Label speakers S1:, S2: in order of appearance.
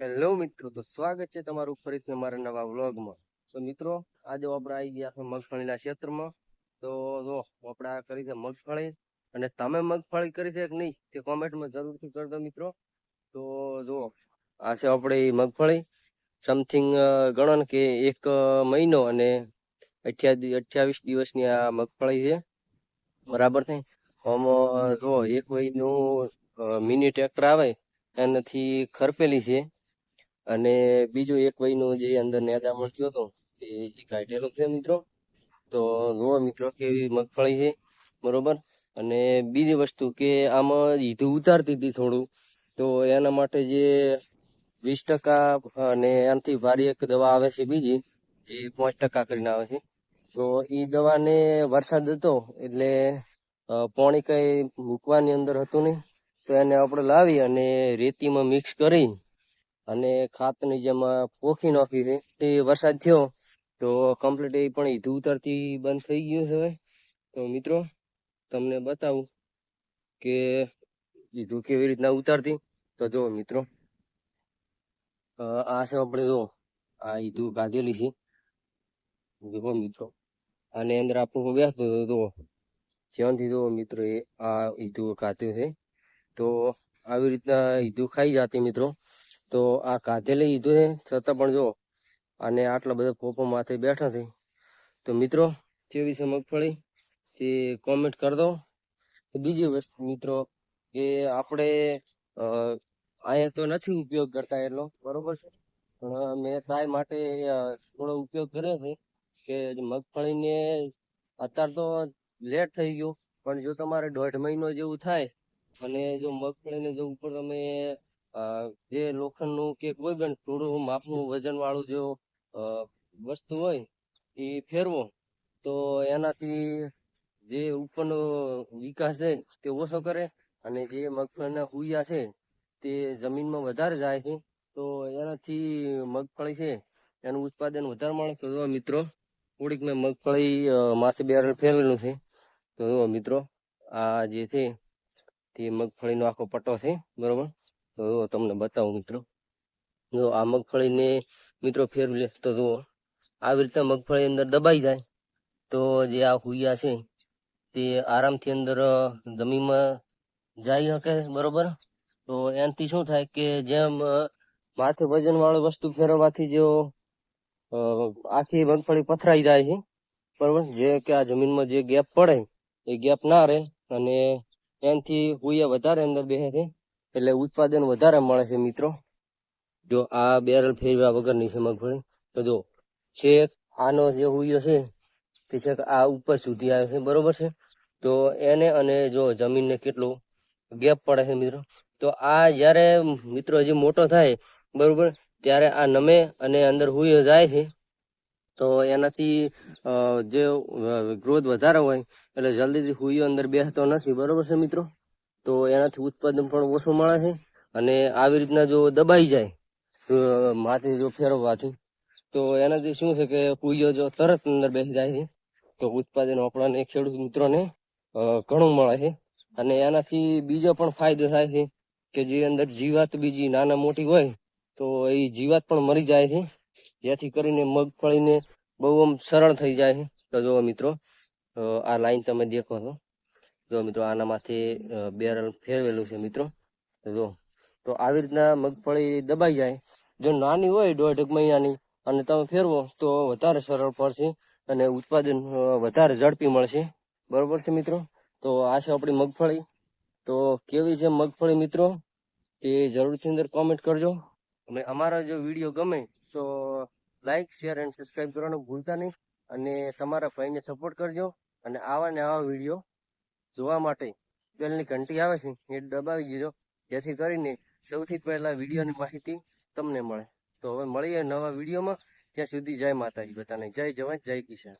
S1: Hello મિત્રો, તો સ્વાગત છે તમારું ફરીથી અમારા નવા વ્લોગમાં. તો મિત્રો, આજે આપણે આવી ગયા મગફળીના ક્ષેત્રમાં. તો જો આપણે આ કરી છે મગફળી. અને તમે મગફળી કરી છે કે નહીં, તે કોમેન્ટમાં જરૂરથી કરજો મિત્રો. તો જો, આ છે આપણે મગફળી. સમથિંગ ગણો કે એક મહિનો અને અઠ્યાવીસ દિવસની આ મગફળી છે. બરાબર છે? આમાં જો, એક મહિનું મિની ટ્રેક્ટર આવે, એનાથી ખરપેલી છે. અને બીજું એક વયનું જે અંદર નેદામણ થયો હતો, એ કાઢેલો છે મિત્રો. તો જુઓ મિત્રો કેવી મગફળી છે, બરોબર? અને બીજી વસ્તુ કે આમાં ઈધું ઉતારતી હતી થોડું, તો એના માટે જે વીસ ટકા અને એનાથી ભારી એક દવા આવે છે બીજી, એ પાંચ ટકા કરીને આવે છે. તો એ દવાને વરસાદ હતો, એટલે પાણી કઈ મૂકવાની અંદર હતું નહીં. તો એને આપણે લાવી અને રેતીમાં મિક્સ કરી અને ખાતરની જેમાં પોખી નાખી છે, તે વરસાદ થયો, તો કમ્પ્લીટ એ પણ ઈધું ઉતરતી બંધ થઈ ગયું છે તો મિત્રો, તમને બતાવું કે ઈધું કેવી રીતના ઉતારતી? તો જો મિત્રો આ છે આપણે જો આ ઈધું કાઢેલી છે. જુઓ મિત્રો અને અંદર આપણું બેસતું હતો જ્યાંથી જો મિત્રો, એ, આ ઈધું કાઢ્યું છે. તો આવી રીતના ઈધું ખાઈ જતી મિત્રો. તો આ કાંધે લઈ લીધું છે, છતાં પણ જો અને આટલા બધા પોપો માથે બેઠા થઈ તો મિત્રો કેવી છે મગફળી તે કોમેન્ટ કરી દો. બીજી વસ્તુ મિત્રો, કે આપણે અહીંયા તો નથી ઉપયોગ કરતા એટલો બરોબર છે? પણ મેં ટ્રાય માટે થોડો ઉપયોગ કર્યો છે કે મગફળીને અત્યારે તો લેટ થઈ ગયું, પણ જો તમારે દોઢ મહિનો જેવું થાય અને જો મગફળીને જો ઉપર તમે જે લોખંડનું કે કોઈ પણ થોડું માપનું વજન વાળું જો વસ્તુ હોય, એ ફેરવો. તો એનાથી જે ઉપરનો વિકાસ છે, તે ઓછો કરે અને જે મગફળીના હુયા છે, તે જમીનમાં વધારે જાય છે. તો એનાથી મગફળી છે, એનું ઉત્પાદન વધારે મળે. તો મિત્રો, થોડીક મેં મગફળી માથે બેરલ ફેરવેલું છે. તો મિત્રો, આ જે છે, તે મગફળીનો આખો પટ્ટો છે, બરોબર? તો જો તમને બતાવું મિત્રો. જો આ મગફળીને મિત્રો ફેરવી લે. તો જુઓ, આવી રીતે મગફળી અંદર દબાઈ જાય. તો જે આ હુયા છે, તે આરામથી અંદર જમીનમાં જઈ શકે, બરોબર? તો એનાથી શું થાય કે જેમ માથે વજન વાળું વસ્તુ ફેરવવાથી જો આખી મગફળી પથરાઈ જાય છે, બરોબર? જે કે આ જમીનમાં જે ગેપ પડે, એ ગેપ ના રહે અને એનાથી હુયા વધારે અંદર બેસે છે. એટલે ઉત્પાદન વધારે મળે છે મિત્રો. જો આ બેરલ ફેરવ્યા વગરની છે મગફળી તો જો છેક આનો જે હુયો છે તે છેક આ ઉપર સુધી આવે છે, બરોબર છે? તો એને અને જો જમીનને કેટલો ગેપ પડે છે મિત્રો? તો આ જ્યારે મિત્રો હજી મોટો થાય, બરોબર, ત્યારે આ નમે અને અંદર હુયો જાય છે. તો એનાથી જે ગ્રોથ વધારે હોય, એટલે જલ્દીથી હુયો અંદર બેસતો નથી, બરોબર છે મિત્રો? તો એનાથી ઉત્પાદન પણ ઓછું મળે છે અને આવી રીતના જો દબાઈ જાય માથે જો ફેરવવાથી તો એનાથી શું છે કે હુયો જો તરત અંદર બેસી જાય છે. તો ઉત્પાદન આપણાને ખેડૂત મિત્રોને ઘણું મળે છે. અને એનાથી બીજો પણ ફાયદો થાય છે કે જે અંદર જીવાત બીજી નાના મોટી હોય, તો એ જીવાત પણ મરી જાય છે. જેથી કરીને મગફળીને બહુ આમ સરળ થઈ જાય છે. તો જો મિત્રો આ લાઈન તમે દેખો છો. જો મિત્રો, આનામાંથી બેરલ ફેરવેલું છે મિત્રો. જો, તો આવી રીતના મગફળી દબાઈ જાય. જો નાની હોય દોઢ એક મહિનાની અને તમે ફેરવો, તો વધારે સરળ પડશે અને ઉત્પાદન વધારે ઝડપી મળશે. બરોબર છે મિત્રો? તો આ છે આપણી મગફળી. તો કેવી છે મગફળી મિત્રો? તે જરૂરથી અંદર કોમેન્ટ કરજો. અને અમારો જો વીડિયો ગમે, તો લાઈક શેર એન્ડ સબસ્ક્રાઈબ કરવાનું ભૂલતા નહીં. અને તમારા ભાઈને સપોર્ટ કરજો. અને આવા ને આવા વીડિયો જોવા માટે બેલની ઘંટી આવે છે એ દબાવી દીધો. જેથી કરીને સૌથી પહેલા વિડીયોની માહિતી તમને મળે. તો હવે મળીએ નવા વિડીયોમાં. ત્યાં સુધી જય માતાજી બધાને. જય જવાન, જય કિસાન.